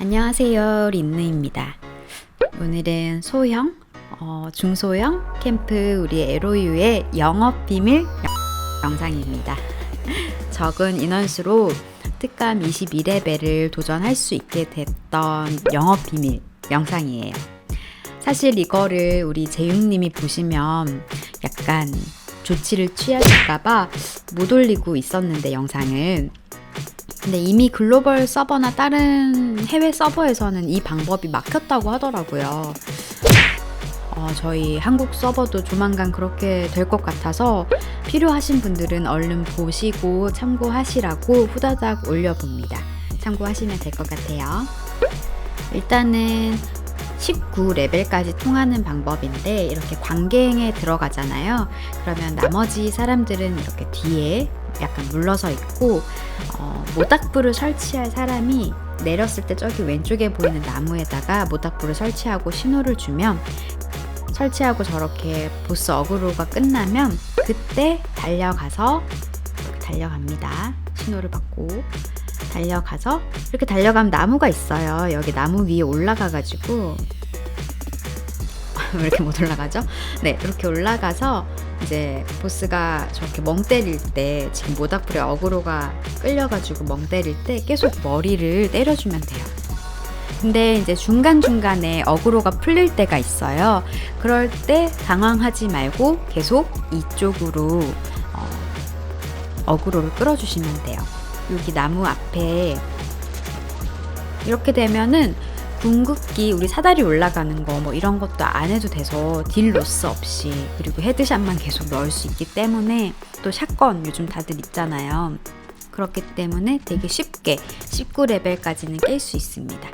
안녕하세요. 린느입니다. 오늘은 소형, 어, 중소형 캠프 우리 에로유의 영업 비밀 영- 영상입니다. 적은 인원수로 특감 22레벨을 도전할 수 있게 됐던 영업 비밀 영상이에요. 사실 이거를 우리 재윤님이 보시면 약간 조치를 취하실까봐 못 올리고 있었는데 영상을 근데 이미 글로벌 서버나 다른 해외 서버에서는 이 방법이 막혔다고 하더라고요. 어, 저희 한국 서버도 조만간 그렇게 될 것 같아서 필요하신 분들은 얼른 보시고 참고하시라고 후다닥 올려봅니다. 참고하시면 될 것 같아요. 일단은 19레벨까지 통하는 방법인데 이렇게 관갱에 들어가잖아요. 그러면 나머지 사람들은 이렇게 뒤에 약간 물러서 있고 어, 모닥불을 설치할 사람이 내렸을 때 저기 왼쪽에 보이는 나무에다가 모닥불을 설치하고 신호를 주면 설치하고 저렇게 보스 어그로가 끝나면 그때 달려가서 달려갑니다. 신호를 받고 달려가서 이렇게 달려가면 나무가 있어요. 여기 나무 위에 올라가가지고 왜 이렇게 못 올라가죠? 네, 이렇게 올라가서 이제 보스가 저렇게 멍 때릴 때 지금 모닥불에 어그로가 끌려가지고 멍 때릴 때 계속 머리를 때려주면 돼요. 근데 이제 중간중간에 어그로가 풀릴 때가 있어요. 그럴 때 당황하지 말고 계속 이쪽으로 어, 어그로를 끌어주시면 돼요. 여기 나무 앞에 이렇게 되면은 궁극기 우리 사다리 올라가는 거 뭐 이런 것도 안 해도 돼서 딜 로스 없이 그리고 헤드샷만 계속 넣을 수 있기 때문에 또 샷건 요즘 다들 있잖아요. 그렇기 때문에 되게 쉽게 19레벨까지는 깰 수 있습니다.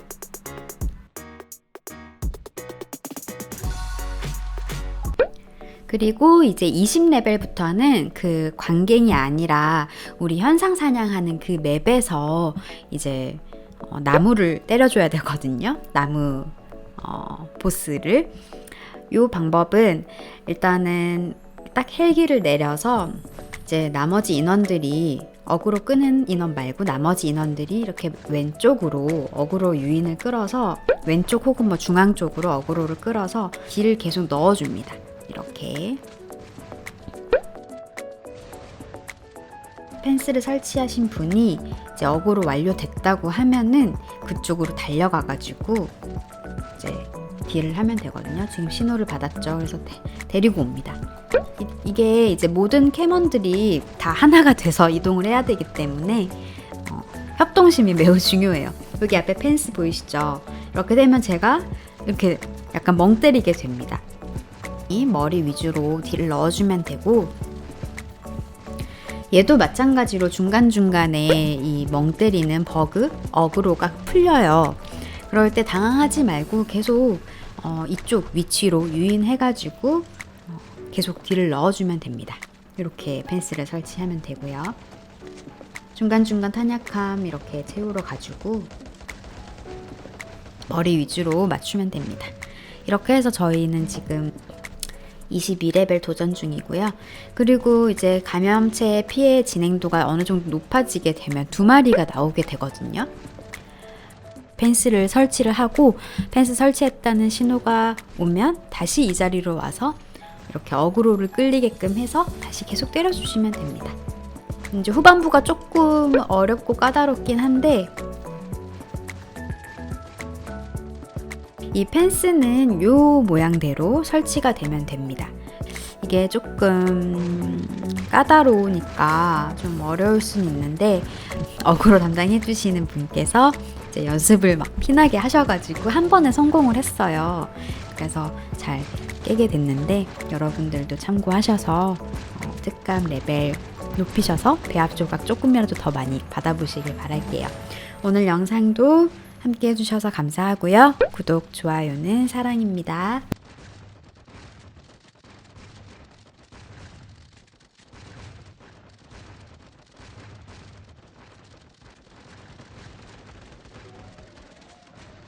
그리고 이제 20레벨부터는 그 관갱이 아니라 우리 현상 사냥하는 그 맵에서 이제 어, 나무를 때려줘야 되거든요. 나무 어, 보스를. 요 방법은 일단은 딱 헬기를 내려서 이제 나머지 인원들이 어그로 끄는 인원 말고 나머지 인원들이 이렇게 왼쪽으로 어그로 유인을 끌어서 왼쪽 혹은 뭐 중앙 쪽으로 어그로를 끌어서 길을 계속 넣어줍니다. 이렇게 펜스를 설치하신 분이 이제 어그로 완료됐다고 하면은 그쪽으로 달려가가지고 이제 딜을 하면 되거든요. 지금 신호를 받았죠. 그래서 데, 리고 옵니다. 이, 게 이제 모든 캐먼들이 다 하나가 돼서 이동을 해야 되기 때문에 어, 협동심이 매우 중요해요. 여기 앞에 펜스 보이시죠? 이렇게 되면 제가 이렇게 약간 멍 때리게 됩니다. 이 머리 위주로 딜을 넣어주면 되고 얘도 마찬가지로 중간중간에 이 멍 때리는 버그, 어그로가 풀려요. 그럴 때 당황하지 말고 계속 어, 이쪽 위치로 유인해가지고 어, 계속 딜을 넣어주면 됩니다. 이렇게 펜스를 설치하면 되고요. 중간중간 탄약함 이렇게 채우러 가지고 머리 위주로 맞추면 됩니다. 이렇게 해서 저희는 지금 22레벨 도전 중이고요. 그리고 이제 감염체의 피해 진행도가 어느 정도 높아지게 되면 두 마리가 나오게 되거든요. 펜스를 설치를 하고 펜스 설치했다는 신호가 오면 다시 이 자리로 와서 이렇게 어그로를 끌리게끔 해서 다시 계속 때려주시면 됩니다. 이제 후반부가 조금 어렵고 까다롭긴 한데 이 펜스는 요 모양대로 설치가 되면 됩니다. 이게 조금 까다로우니까 좀 어려울 수는 있는데 어그로 담당해 주시는 분께서 이제 연습을 막 피나게 하셔가지고 한 번에 성공을 했어요. 그래서 잘 깨게 됐는데 여러분들도 참고하셔서 어, 특감 레벨 높이셔서 배합 조각 조금이라도 더 많이 받아보시길 바랄게요. 오늘 영상도 함께 해주셔서 감사하고요. 구독, 좋아요는 사랑입니다.